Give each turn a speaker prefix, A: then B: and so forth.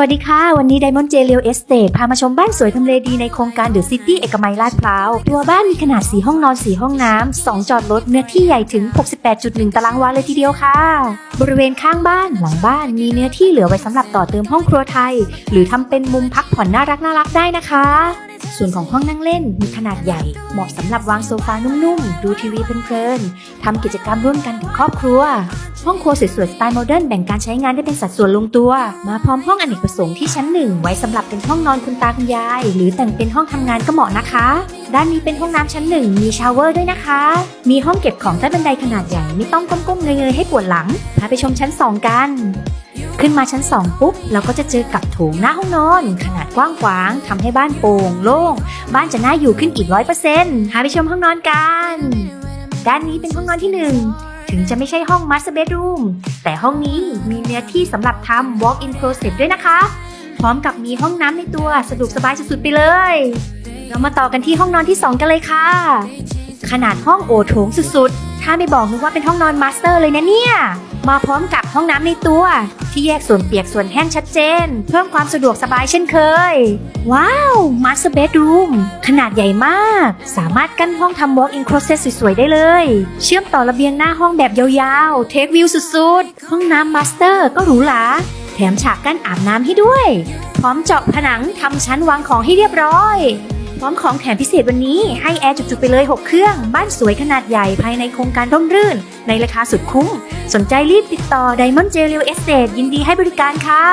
A: วัสดีค่ะ วันนี้ Diamond j r e a l Estate พามาชมบ้านสวยทำเลดีในโครงการเดอะซิตี้เอกมัยลาดพร้าว ตัวบ้านมีขนาด 4 ห้องนอน 4 ห้องน้ำ 2 จอดรถเนื้อที่ใหญ่ถึง 68.1 ตารางวาเลยทีเดียวค่ะ บริเวณข้างบ้านหลังบ้านมีเนื้อที่เหลือไว้สำหรับต่อเติมห้องครัวไทย หรือทำเป็นมุมพักผ่อนน่ารักน่ารักได้นะคะ ส่วนของห้องนั่งเล่นมีขนาดใหญ่ เหมาะสำหรับวางโซฟานุ่มๆ ดูทีวีเพลินๆทำกิจกรรมร่วมกันกับครอบครัว ห้องครัวสวยๆสไตล์โมเดิร์นแบ่งการใช้งานได้เป็นสัดส่วนลงตัว มาพร้อมห้องอเนกประสงค์ที่ชั้นหนึ่งไว้สำหรับเป็นห้องนอนคุณตาคุณยาย หรือแต่งเป็นห้องทำงานก็เหมาะนะคะ ด้านนี้เป็นห้องน้ำชั้นหนึ่งมีชาวเวอร์ด้วยนะคะ มีห้องเก็บของใต้บันไดขนาดใหญ่ไม่ต้องก้มๆเงยๆให้ปวดหลังพาไปชมชั้น2กัน ขึ้นมาชั้น 2 ปุ๊บ เราก็จะเจอกับโถงหน้าห้องนอน ขนาดกว้างขวางทำให้บ้านโปร่งโล่ง บ้านจะน่าอยู่ขึ้นอีกร้อยเปอร์เซ็นต์พาไปชมห้องนอนกัน ด้านนี้เป็นห้องนอนที่หนึ่งถึงจะไม่ใช่ห้อง Master Bedroom แต่ห้องนี้มีเนื้อที่สำหรับทำ Walk-in Closet ด้วยนะคะ พร้อมกับมีห้องน้ำในตัวสะดวกสบายสุดๆไปเลย เรามาต่อกันที่ห้องนอนที่ 2 กันเลยค่ะ ขนาดห้องโอโถงสุดๆ ถ้าไม่บอกนึกว่าเป็นห้องนอนมาสเตอร์เลยนะเนี่ย มาพร้อมกับห้องน้ำในตัว ที่แยกส่วนเปียกส่วนแห้งชัดเจน เพิ่มความสะดวกสบายเช่นเคย ว้าว Master Bedroom ขนาดใหญ่มาก สามารถกั้นห้องทำ Walk-in Closet สวยๆ ได้เลย เชื่อมต่อระเบียงหน้าห้องแบบยาวๆ เทควิวสุดๆ ห้องน้ำ Master ก็หรูหราแถมฉากกั้นอาบน้ำให้ด้วย พร้อมเจาะผนังทำชั้นวางของให้เรียบร้อย พร้อมของแถมพิเศษวันนี้ให้แอร์จุกๆไปเลย 6 เครื่อง บ้านสวยขนาดใหญ่ภายในโครงการร่มรื่น ในราคาสุดคุ้ม สนใจรีบติดต่อ Diamond j e l l Estate ยินดีให้บริการค่ะ